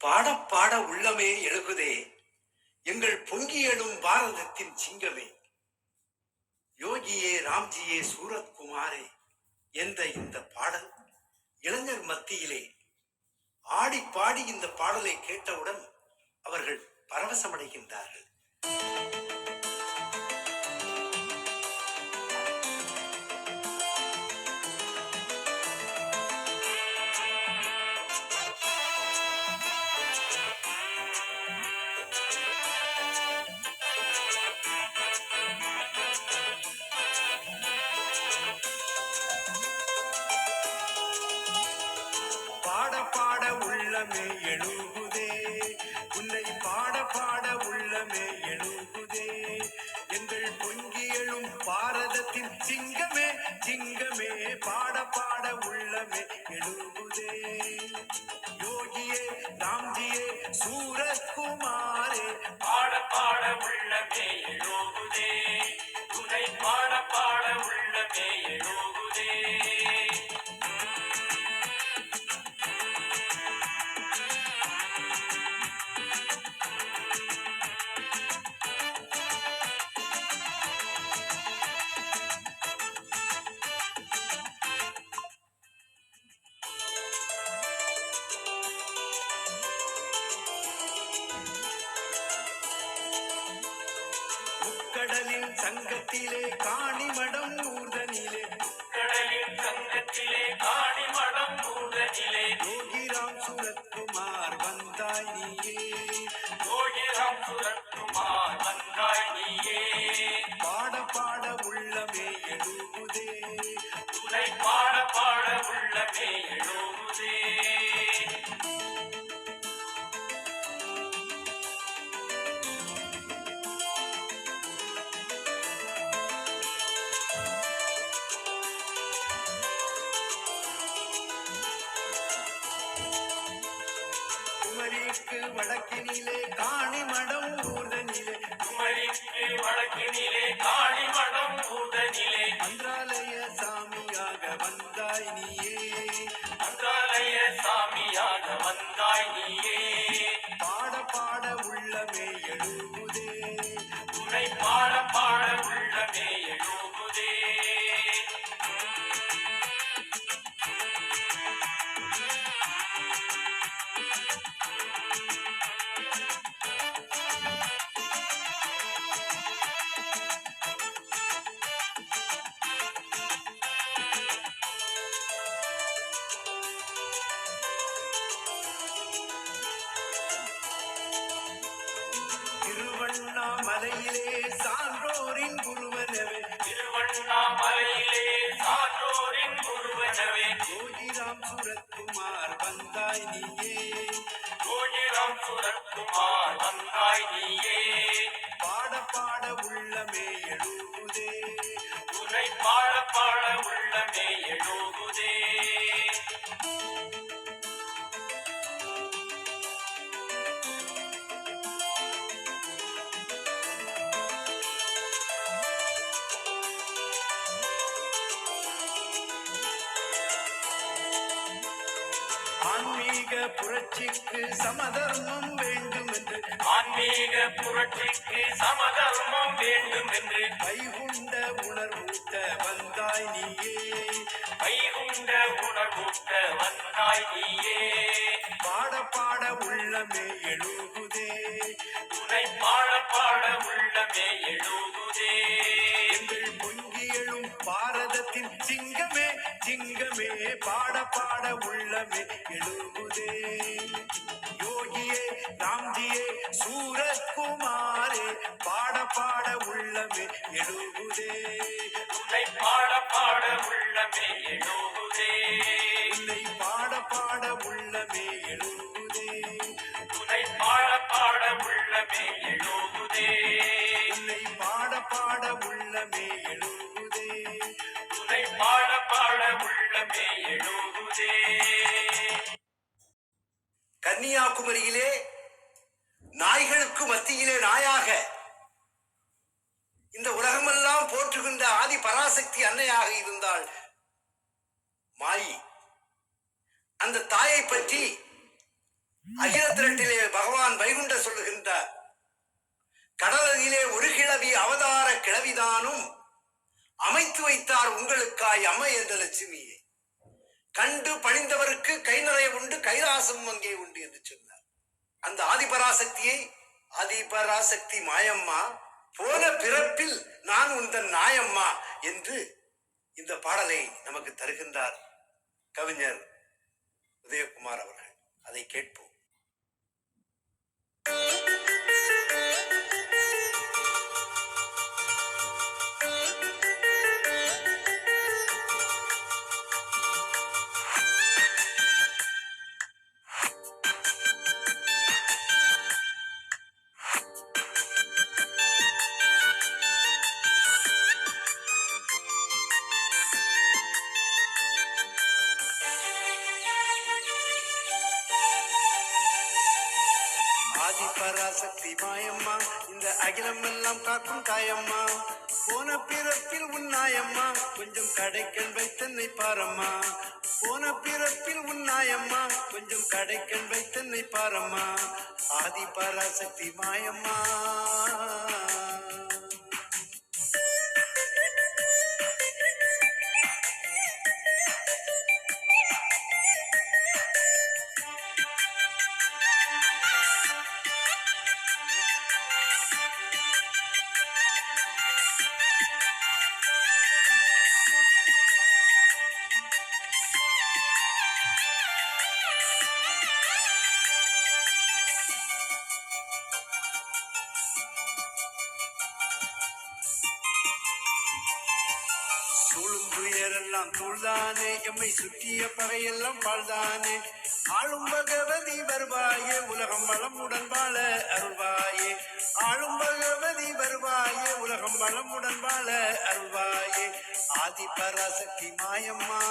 பாடப்பாட உள்ளமே எழுகுதே. எங்கள் பொங்கியடும் பாரதத்தின் சிங்கமே. யோகியே ராம்ஜியே சூரத்குமாரே என்ற இந்த பாடல் இளைஞர் மத்தியிலே ஆடி பாடி இந்த பாடலை கேட்டவுடன் அவர்கள் பரவசமடைகின்றார்கள். உள்ளமே எழுகுதே. உன்னை பாட பாட உள்ளமே எழுகுதே. எங்கள் பொங்கி எழும் பாரதத்தின் சிங்கமே சிங்கமே. பாட பாட உள்ளமே எழுகுதே. யோகியே ராம்ஜியே சூரகுமாரே பாட பாட உள்ளமே எழுகுதே. உன்னை பாட பாட உள்ள happy living. குமரிக்கு வடக்கினிலே காணிமடம் ஊர்தனிலே. குமரிக்கு வடக்கினிலே காணி மடம் ஊதனிலே மந்திராலய சாமியாக வந்தாய் நீயே. மந்திராலய சாமியாக வந்தாய் நீயே. வந்தாய் நீயே. யோகிராம் சுரத்குமார் வந்தாய் நீயே. பாட பாட உள்ளமே எழுகுதே. உரை பாட பாட உள்ளமே எழுகுதே. புரட்சிக்கு சமதர்மம் வேண்டும் என்று ஆன்மீக புரட்சிக்கு சமதர்மம் வேண்டும் என்று வைகுண்ட உணர்வூட்ட வந்தாய் நீயே. வைகுண்ட உணர்வூட்ட வந்தாய் நீயே. பாட பாட உள்ளமே எழுகுதே பாட பாட உள்ளமே எழுகுதே யோகியே ராம்ஜியே சூரகுமாரே பாட பாட உள்ளமே எழுகுதே துணை பாட பாட உள்ளமே எழுகுதே உன்னை பாட பாட உள்ளமே எழுகுதே பராசக்தி அன்னையாக இருந்தாள். மாயி அந்த தாயை பற்றி அகில திரட்டிலே பகவான் வைகுண்ட சொல்லுகின்றார். கடலிலே ஒரு கிழவி அவதார கிழவிதானும் அமைத்து வைத்தார் உங்களுக்காய் அம்மை என்ற லட்சுமியை. கண்டு பணிந்தவருக்கு கை நிறைய உண்டு கைலாசம் அங்கே உண்டு என்று சொன்னார். அந்த ஆதிபராசக்தியை ஆதிபராசக்தி மாயம்மா போன பிறப்பில் நான் உந்தன் நாயம்மா என்று இந்த பாடலை நமக்கு தருகின்றார் கவிஞர் உதயகுமார் அவர்கள். அதை கேட்போம். காயம்மா. போன பிறப்பில் உன்னாயம்மா கொஞ்சம் கடைக்கண் வைத்தன்னை பாரம்மா. போன பிறப்பில் உன்னாயம்மா கொஞ்சம் கடைக்கண் வைத்தன்னை பாரம்மா. ஆதி பராசக்தி மாயம்மா. பேரெல்லாம் தூள்தானே எம்மை சுற்றிய பகையெல்லாம் பாழ்தானே ஆளும் பகவதி வருவாயே. உலகம் வளமுடன் வாழ அருள்வாயே. ஆளும் பகவதி வருவாயே. உலகம் வளமுடன் வாழ அருள்வாயே. ஆதி பராசக்தி மாயம்மா.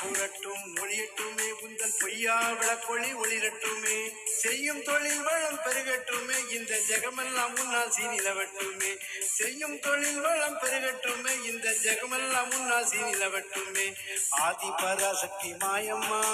பொய்யும் கூறட்டும் ஒளியட்டுமே உந்தன் பொய்யா விளக்கொளி ஒளிரட்டுமே. செய்யும் தொழில் வளம் பெருகட்டுமே. இந்த ஜெகமெல்லாம் உன்னால் சீனிலவட்டுமே. செய்யும் தொழில் வளம் பெருகட்டுமே. இந்த ஜெகமெல்லாம் உன்னால் சீனிலவட்டுமே. ஆதி பராசக்தி மாயம்மா.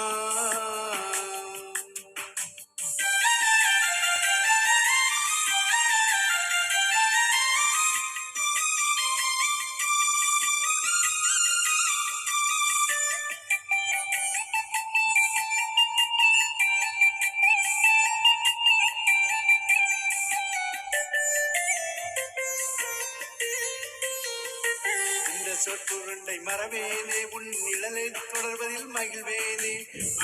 உருண்டை மறவேனே உன் நிழலை தொடர்வதில் மகிழ்வேனே.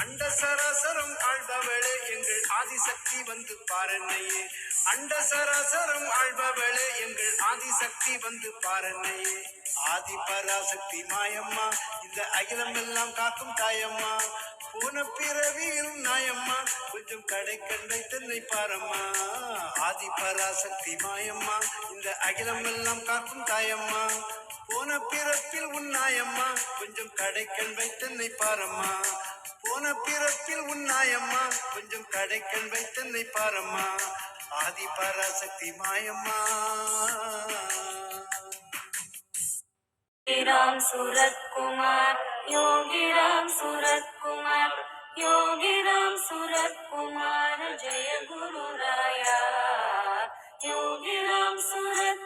அண்ட சராசரம் ஆழ்பவளே எங்கள் ஆதிசக்தி வந்து பாரண்ணையே. அண்ட சராசரம் ஆழ்பவளே எங்கள் ஆதிசக்தி வந்து பாரண்ணையே. ஆதி பராசக்தி மாயம்மா இந்த அகிலம் எல்லாம் காக்கும் தாயம்மா. போன பிறவியில் நாயம்மா கொஞ்சம் கடை கண்டை தென்னை பாரம்மா ஆதி பராசக்தி மாயம்மா இந்த அகிலம் எல்லாம் காக்கும் தாயம்மா. போன பிறப்பில் உன்னாயம்மா கொஞ்சம் கடைக்கண் வைத்தன்னை பாரம்மா போன பிறப்பில் உன்னாயம்மா கொஞ்சம் கடைக்கண் வைத்தன்னை பாரம்மா ஆதி பராசக்தி மாயம்மா. ராம் சுரத்குமார் யோகி ராம் சுரத்குமார் யோகி ராம் சுரத்குமார் ஜெய குரு ராயா. யோகி ராம் சுரத்